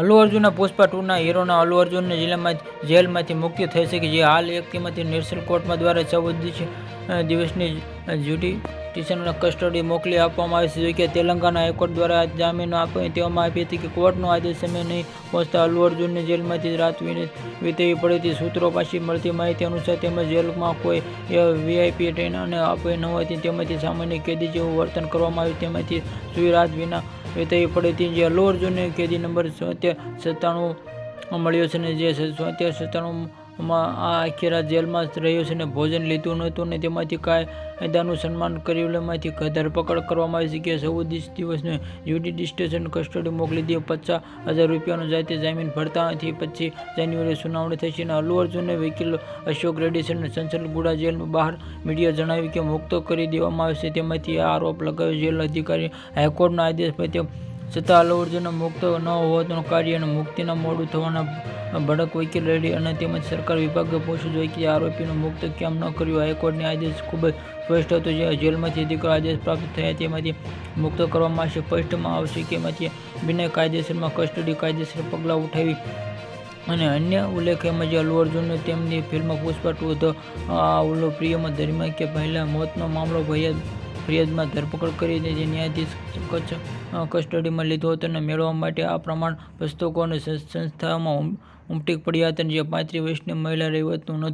અલ્લુ અર્જુનના પુષ્પા ટુના હીરોના અલ્લુ અર્જુનને જિલ્લામાં જેલમાંથી મુક્તિ થઈ શકે, જે હાલ એક તેમાંથી નેશનલ કોર્ટમાં દ્વારા ચૌદ દિવસની જ્યુડિશિયલ કસ્ટડી મોકલી આપવામાં આવી છે. જોકે તેલંગાના હાઈકોર્ટ દ્વારા જામીન આપી તેવામાં આપી હતી કે કોર્ટનો આદેશ સમય નહીં પહોંચતા અલ્લુ અર્જુનને જેલમાંથી રાત વિતેવી પડી હતી. સૂત્રો પાછી મળતી માહિતી અનુસાર તેમજ જેલમાં કોઈ વીઆઈપી ટ્રેન અને આપી ન હતી તેમાંથી સામાન્ય કેદી જેવું વર્તન કરવામાં આવ્યું. તેમાંથી સુઈ રાત વિના વિતેવી પડી હતી જે અલ્લુ અર્જુનને કેદી નંબર સત્તાણું મળ્યો છે ને જે સોતેર સત્તાણુંમાં આ આખી રાત જેલમાં જ રહ્યો છે અને ભોજન લીધું નહોતું ને તેમાંથી કાયદાનું સન્માન કરેલામાંથી ધરપકડ કરવામાં આવી છે કે ચૌદ દિવસની સ્ટેશન કસ્ટડી મોકલી દી પચાસ હજાર રૂપિયાનો જાતે જામીન ભરતા નથી. પછી જાન્યુઆરી સુનાવણી થશે અને અલ્લુ અર્જુનને વકીલ અશોક રેડ્ડી છે સંસલગુડા જેલ બહાર મીડિયા જણાવ્યું કે મુક્ત કરી દેવામાં આવશે. તેમાંથી આરોપ લગાવ્યો. જેલ અધિકારી હાઈકોર્ટના આદેશ પ્રત્યે છતાં અલ્લુ અર્જુન મુક્ત ન હોવાનું કાર્ય અને મુક્તિના મોડું થવાના ભડક વકીલ રેડી અને તેમજ સરકાર વિભાગે પૂછ્યું જોઈએ કે આરોપીનું મુક્ત કેમ ન કર્યું, હાઈકોર્ટની આદેશ ખૂબ જ સ્પષ્ટ હતો જે જેલમાંથી દીકરો આદેશ પ્રાપ્ત થયા, તેમાંથી મુક્ત કરવામાં આવશે, સ્પષ્ટમાં આવશે કે એમાંથી બિના કાયદેસરમાં કસ્ટડી કાયદેસર પગલાં ઉઠાવી અને અન્ય ઉલ્લેખ એમ જે અલ્લુ અર્જુનને તેમની ફિલ્મ પુષ્પા ટુ આ ઉલ્લુ પ્રિયમાં દરમિયાન કે પહેલાં મોતનો મામલો ફરિયાદ ફરિયાદમાં ધરપકડ કરી હતી જે ન્યાયાધીશ કચ્છ કસ્ટડીમાં લીધો હતો અને મેળવવા માટે આ પ્રમાણ પુસ્તકો અને સંસ્થાઓમાં ઉમ- ઉમટી પડ્યા હતા જે પાંત્રીસ વર્ષની મહિલા રહેવતનું